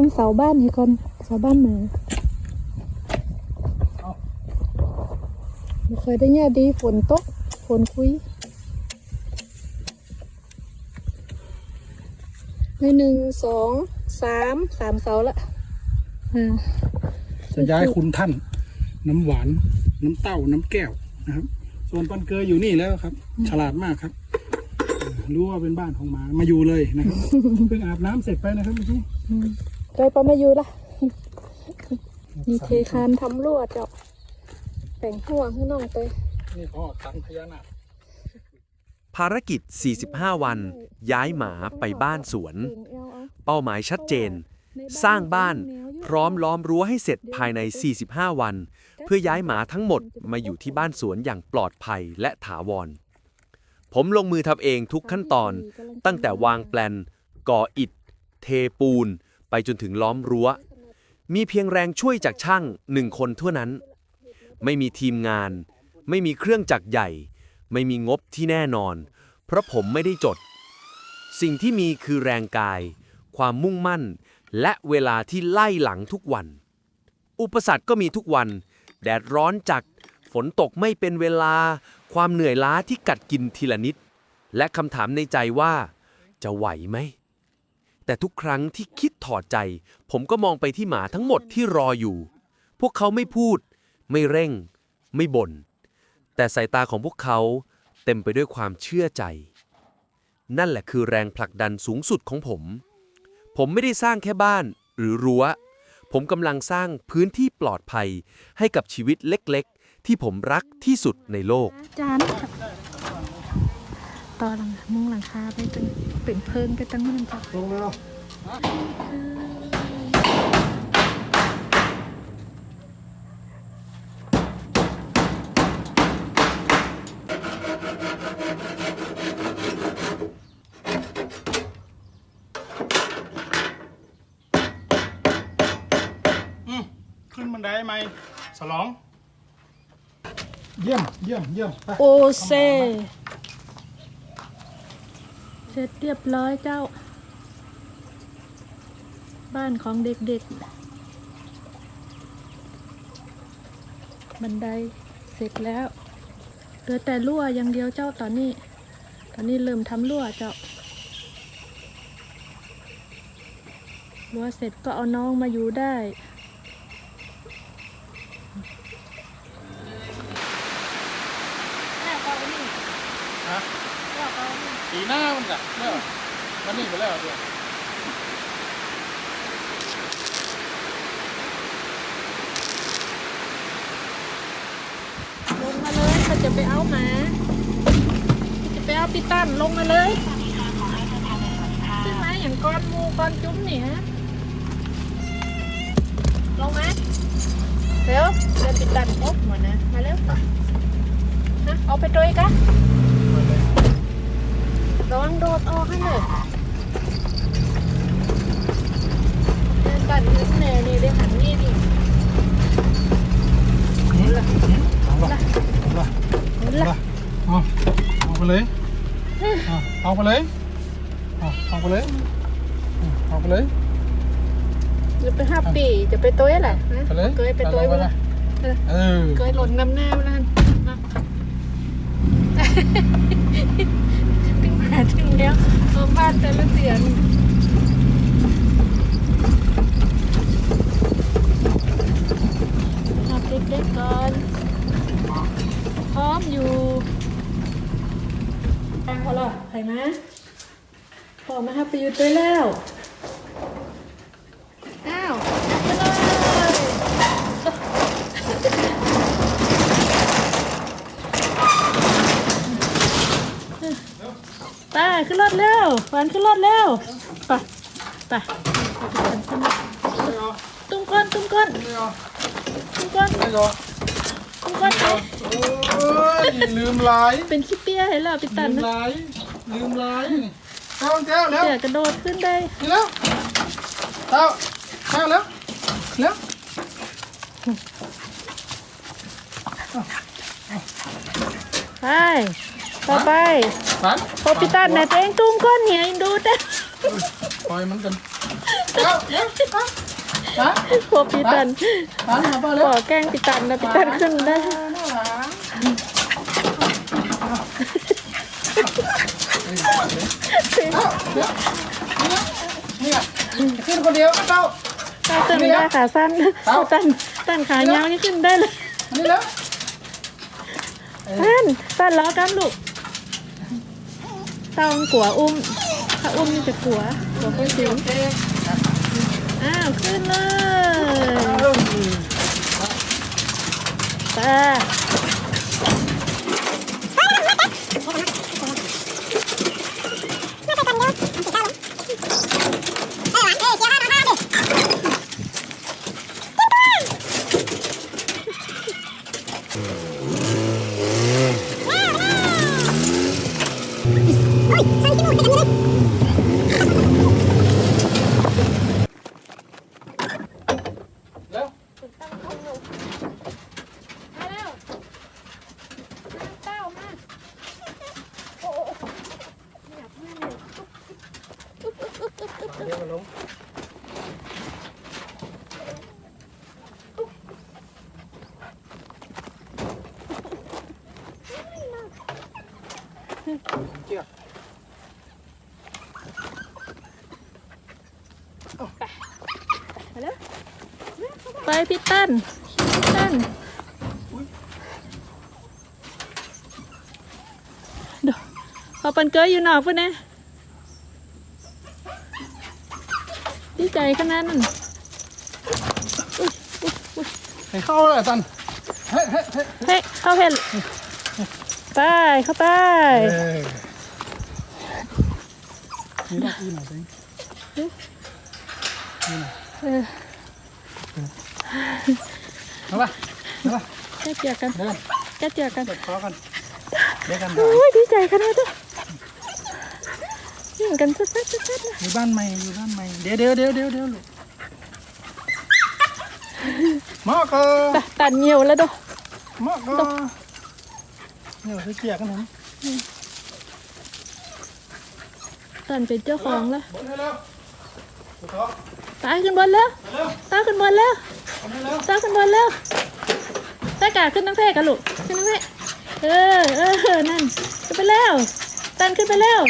ตั้งเสาบ้านให้ก่อนเสาบ้านหมูไม่เคยได้แง่ดีฝนตกฝนคุยในหนึ่งสองสามสามเสาละอ่าจะย้ายคุณท่าน น้ำหวาน น้ำเต้าน้ำแก้วนะครับ ส่วนปันเกยอยู่นี่แล้วครับ ฉลาดมากครับเออรู้ว่าเป็นบ้านของหมามาอยู่เลยนะครับเพิ่งอาบน้ำเสร็จไปนะครับเมื่อกี้ อืมใจปอมาอยู่ละมีเทคานทำรั่วเจ้าแต่งห่วงให้น้องเตยนี่พ่อตังพญานาคภารกิจ 45 วัน ย้ายหมาไปบ้านสวน เป้าหมายชัดเจน สร้างบ้าน พร้อมล้อมรั้วให้เสร็จภายใน 45 วัน เพื่อย้ายหมาทั้งหมดมาอยู่ที่บ้านสวนอย่างปลอดภัยและถาวร ผมลงมือทำเองทุกขั้นตอน ตั้งแต่วางแปลน ก่ออิฐ เทปูน ไปจนถึงล้อมรั้ว มีเพียงแรงช่วยจากช่างหนึ่งคนเท่านั้น ไม่มีทีมงาน ไม่มีเครื่องจักรใหญ่ ไม่มีงบที่แน่นอน เพราะผมไม่ได้จด สิ่งที่มีคือแรงกาย ความมุ่งมั่น และเวลาที่ไล่หลังทุกวัน อุปสรรคก็มีทุกวัน แดดร้อนจัด ฝนตกไม่เป็นเวลา ความเหนื่อยล้าที่กัดกินทีละนิด และคำถามในใจว่า จะไหวไหม แต่ทุกครั้งที่คิดถอดใจ ผมก็มองไปที่หมาทั้งหมดที่รออยู่ พวกเขาไม่พูด ไม่เร่ง ไม่บน่น แต่สายตาของพวกเขาเต็มไปด้วยความเชื่อใจ นั่นแหละคือแรงผลักดันสูงสุดของผม ผมไม่ได้สร้างแค่บ้านหรือรั้ว ผมกำลังสร้างพื้นที่ปลอดภัยให้กับชีวิตเล็กๆ ที่ผมรักที่สุดในโลกจาน ต่อหลังมุงหลังคาไปตั้งเป็นเพิงไปตั้งนู่นจ้ะลงเลยเหรออืมขึ้นบันไดไหมสลอง เยี่ยม เยี่ยม เยี่ยม ไป โอเซ เสร็จเรียบร้อยเจ้า บ้านของเด็กๆ บันไดเสร็จแล้วเหลือแต่รั่วอย่างเดียวเจ้าตอนนี้ ตอนนี้เริ่มทำรั่วเจ้ารั้วเสร็จก็เอาน้องมาอยู่ได้ ปีหน้ามันกะเนี่ยมันนี่ไปแล้วเดี๋ยวลงมาเลยถ้าจะไปเอาหมาจะไปเอาปิตันลงมาเลยใช่ไหมอย่างก้อนมูก้อนจุ้มเนี่ยลงมาเร็วเดินปิตันครบหมดนะมาเร็วฮะเอาไปด้วยกัน วังโดดออกให้เลยเดินตันขึ้นแน่นี่ได้หันนี่ดิเอาละเอาละเอาละเห็นละเอาเอาไปเลยเอาเอาไปเลยเอาเอาไปเลยเอาไปเลย จะไปห้าปีจะไปตัวแหละฮะไปเลยเคยไปตัวไปไปเละเออเคยหล่นนำหน้าไปแล้วนะถึงมาถึงแล้ว เอาบ้านแต่ละเตียนหับเด็กๆก่อน พร้อมอยู่ตั้งพอหรอใครมพอมาครับไปอยู่ตัวแล้ว อ้าวไปเลย ไปขึ้นรถเร็วฝันขึ้นรถเร็วไปไปตุ้มก้นตุ้มก้นไม่เอาตุ้มก้นไม่เอาตุ้มก้นไปโอ้ยลืมลายเป็นขี้เปียเห็นเหรอพี่ตัลืนมนะลายลืมลายนี่เท้าแก้วแล้วเดี๋ยวกระโดดขึ้นได้นี่แล้วเท้าเท้าแล้วแล้วไป ต่อไปฝันพอพี่ตันนะตัวเองตุ้มก้นเนี่ยดูได้ปล่อยมันกันไปเอาเดี๋ยวเอาฮะพวกพี่ตันหันมาเปล่าขเร็วอแกล้งพี่ตันนะพี่ตันขึ้นได้น่ารักเนี่ยขึ้นคนเดียวก็เต้าถ้าขึ้นได้ขาสั้นเอาตันตันขายาวนี่ขึ้นได้เลยอันนี้แล้วตันตัน ล้อกันลูกเต้ามันกัวอุ้ม ถ้าอุ้มจะกัวกัวค่อยสิวอ้าวขึ้นเลยไปมาแล้วเต้ามาโอ้โหอยากมาเลย เดี๋ยวมาลง เชือกมาแล้วไปพี่ตันพี่ตันเดี๋ยวพอปันเกยอยู่นอกปุ่นนะดีใจขนาดนั้นให้เข้าเลยตันเฮ้ยเฮ้ยเฮ้ยเฮ้ยเข้าเพน ไป เข้าไปเอ้ยนี่ดอกอีหน่อยสิเออเอาละเอาละแก้เจียกันเดินแก้เจียกันเปิดคอกันเดี๋ยวกันโอ้ยดีใจขนาดนั้นยิงกันซัดซัดซัดซัดนะอยู่บ้านใหม่อยู่บ้านใหม่เดี๋ยวเดี๋ยวเดี๋ยวเดี๋ยวเดี๋ยวลูกมาก็ตะตันเหี่ยวแล้วเดูมาก็เนี่ยไปเกี่ยกันหน่อยตันเป็นเจ้าของแล้วบนให้เร็วถูกต้องตายขึ้นบนแล้วเร็วตาขึ้นบนแล้วบนให้เร็วตาขึ้นบนแล้วตากาขึ้นน้ำเพกันลูกขึ้นน้ำเพเออเออนั่นขึ้นไปแล้วตันขึ้นไปแล้ว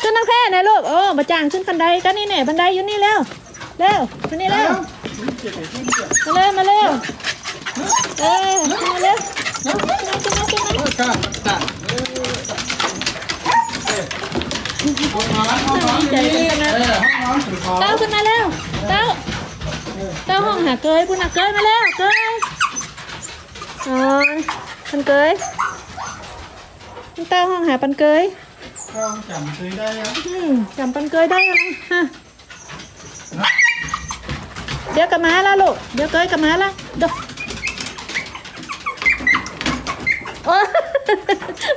ขึ้นน้ำเพนะลูกโอ้มาจ้างขึ้นบันไดกันนี่เนี่ยบันไดอยู่นี่แล้วเร็วมานี่เร็เร็ววเกี่ยเกี่ยเกี่ยมาเร็วมาเร็ว เออมาเร็วขึ้นมาขึ้นมาขึ้นมาเออกันจ้ะเออเออห้องนอนห้องนอนนี่เออห้องนอนถือขอเต้าขึ้นมาเร็วเต้าเต้าห้องหาเกยพูดหาเกยมาเร็วเกยอ๋อปันเกยเต้าห้องหาปันเกยก็จำซื้อได้ยังอืมจำปันเกยได้ยังฮะเดี๋ยวกลับมาล้วลูกเดี๋ยวเกยกลับมาล้วเดี๋ยว โอ้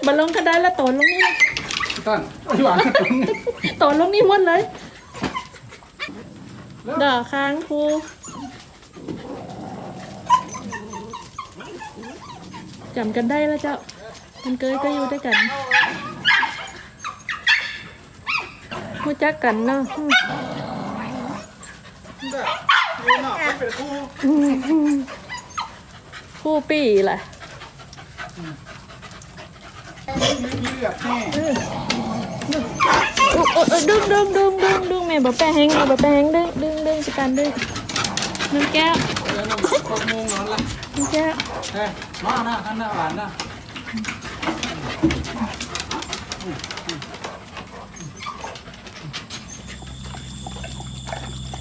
บอลลงก็ได้แล้วโตนลงนี่เลยต้นหวานตรงนี้โตนลงนี่หมดเลยดอกค้างภูจำกันได้แล้วเจ้า มันเกยก็อยู่ด้วยกันรู้จักกันเนาะอืมนี่เนาะเป็นคู่คู่ปีแหละ มีเลือบแม่ดึงดึงดึงดึงดึงแม่บอกแปะแหงแม่บอกแปะแหงดึงดึงดึงสกันดึงน้ำแก้วเดี๋ยวน้ำคอกมุงนอนละน้ำแก้วเฮ้ยมาหน้าท่านหน้าหวานนะ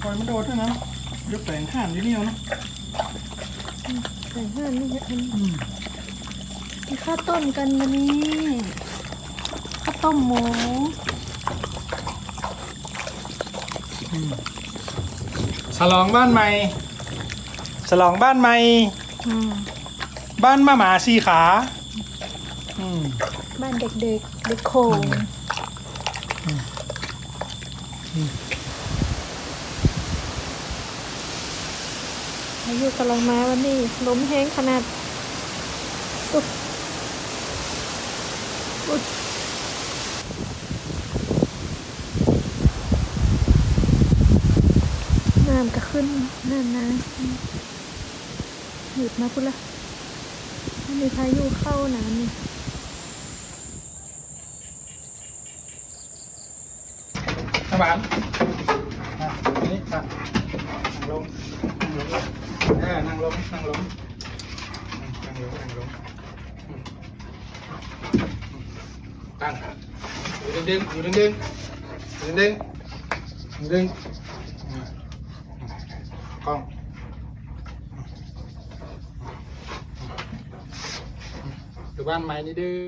ปล่อยมันโดดด้วยนะยวแปงข้ามอยู่นี่เอานะใส่ห้ามนี่อันมีข้าวต้มกันวันนี้ ข้าวต้มหมูฉลองบ้านใหม่ ฉลองบ้านใหม่ อืมบ้านมาหมาสีขาอืมบ้านเด็กๆเด็กโขงอายุกำลังมาวันนี้ล้มแห้งขนาดอุ๊ยอุ๊ยำก็ขึ้นนั่นนะหยุดมาพุ่ละไม่มีพายุเข้าน้ำนี่น้ำหวานอะนนี้อะนั่งลงนั่งลงนั่งลงนั่งลงนั่งลงนั่งลงตั้งอยู่ดึงๆอยู่ดึงๆอยู่ดึงๆอยู่ดึงอะ กล้องดูบ้านไม้นี่ดื้อ